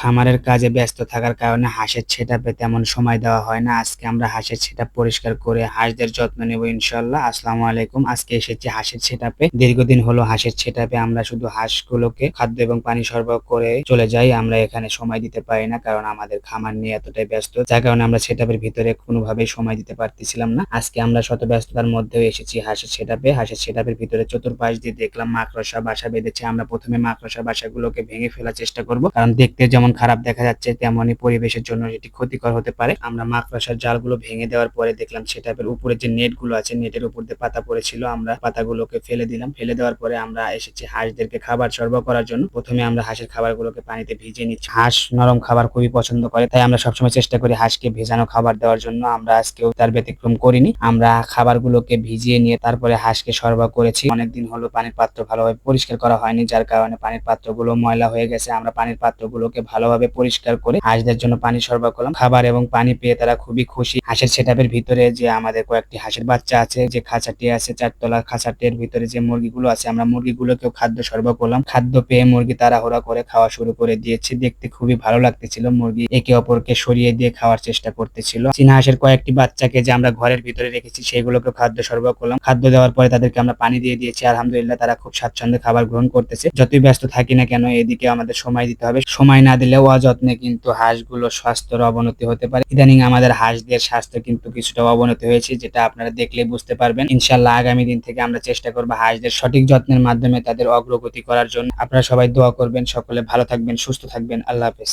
খামারের কাজে ব্যস্ত থাকার কারণে হাঁসের ছেটাপে তেমন সময় দেওয়া হয় না। আজকে আমরা হাঁসের ছেটা পরিষ্কার করে হাঁসদের যত্ন নেব ইনশাল্লাহ আসসালামু আলাইকুম। আজকে এসেছি হাঁসের ছেটাপে। দীর্ঘদিন হলো হাঁসের ছেটাপে আমরা শুধু হাঁসগুলোকে খাদ্য এবং পানি সরবরাহ করে চলে যাই, আমরা এখানে সময় দিতে পারি না কারণ আমাদের খামার নিয়ে এতটাই ব্যস্ত, যার কারণে আমরা ছেটাপের ভিতরে কোনোভাবেই সময় দিতে পারতেছিলাম না। আজকে আমরা শত ব্যস্ততার মধ্যেও এসেছি হাঁসের ছেটাপে। হাঁসের ছেটাপের ভিতরে চতুর্পাশ দিয়ে দেখলাম মাকড়সা বাসা বেঁধেছে। আমরা প্রথমে মাকড়সা বাসাগুলোকে ভেঙে ফেলার চেষ্টা করব, কারণ দেখতে যেমন খারাপ দেখা যাচ্ছে, তেমনই পরিবেশের জন্য এটি ক্ষতিকর হতে পারে। আমরা মাকড়সার জালগুলো ভেঙে দেওয়ার পরে দেখলাম সেটাপের উপরে যে নেটগুলো আছে, নেটের উপর দিয়ে পাতা পড়েছিল, আমরা পাতাগুলোকে ফেলে দিলাম। ফেলে দেওয়ার পরে আমরা এসেছি হাঁসদেরকে খাবার সরবরাহ করার জন্য। প্রথমে আমরা হাঁসের খাবারগুলোকে পানিতে ভিজিয়ে নিচ্ছি। হাঁস নরম খাবার খুবই পছন্দ করে, তাই আমরা সবসময় চেষ্টা করি হাঁসকে ভেজানো খাবার দেওয়ার জন্য। আমরা আজকেও তার ব্যতিক্রম করিনি। আমরা খাবারগুলোকে ভিজিয়ে নিয়ে তারপরে হাঁসকে সরবরাহ করেছি। অনেকদিন হলো পানির পাত্র ভালোভাবে পরিষ্কার করা হয়নি, যার কারণে পানির পাত্রগুলো ময়লা হয়ে গেছে। আমরা পানির পাত্রগুলোকে ভালোভাবে পরিষ্কার করে হাঁসদের জন্য পানি সরবরাহ করলাম। খাবার এবং পানি পেয়ে তারা খুবই খুশি। হাঁসের সেটাপের ভিতরে যে আমাদের কয়েকটি হাঁসের বাচ্চা আছে, যে খাঁচাটি আছে, চারতলা খাঁচাটির ভিতরে যে মুরগিগুলো আছে, আমরা মুরগিগুলোকেও খাদ্য সরবরাহ করলাম। খাদ্য পেয়ে মুরগি তাড়াহুড়া করে খাওয়া শুরু করে দিয়েছে। দেখতে খুবই ভালো লাগতেছিল। মুরগি একে অপরকে সরিয়ে দিয়ে খাওয়ার চেষ্টা করতেছিল। চীনা হাঁসের কয়েকটি বাচ্চাকে যে আমরা ঘরের ভিতরে রেখেছি সেগুলোকে খাদ্য সরবরাহ করলাম। খাদ্য দেওয়ার পরে তাদেরকে আমরা পানি দিয়ে দিয়েছি। আলহামদুলিল্লাহ তারা খুব স্বাচ্ছন্দ্যে খাবার গ্রহণ করতেছে। যতই ব্যস্ত থাকি না কেন, এদিকে আমাদের সময় দিতে হবে। সময় না দিলে অযত্নে কিন্তু হাঁসগুলো স্বাস্থ্যের অবনতি হতে পারে। ইদানিং আমাদের হাঁসদের স্বাস্থ্য কিন্তু কিছুটা অবনতি হয়েছে, যেটা আপনারা দেখলে বুঝতে পারবেন। ইনশাল্লাহ আগামী দিন থেকে আমরা চেষ্টা করব হাঁসদের সঠিক যত্নের মাধ্যমে তাদের অগ্রগতি করার জন্য। আপনারা সবাই দোয়া করবেন, সকলে ভালো থাকবেন, সুস্থ থাকবেন। আল্লাহ হাফেজ।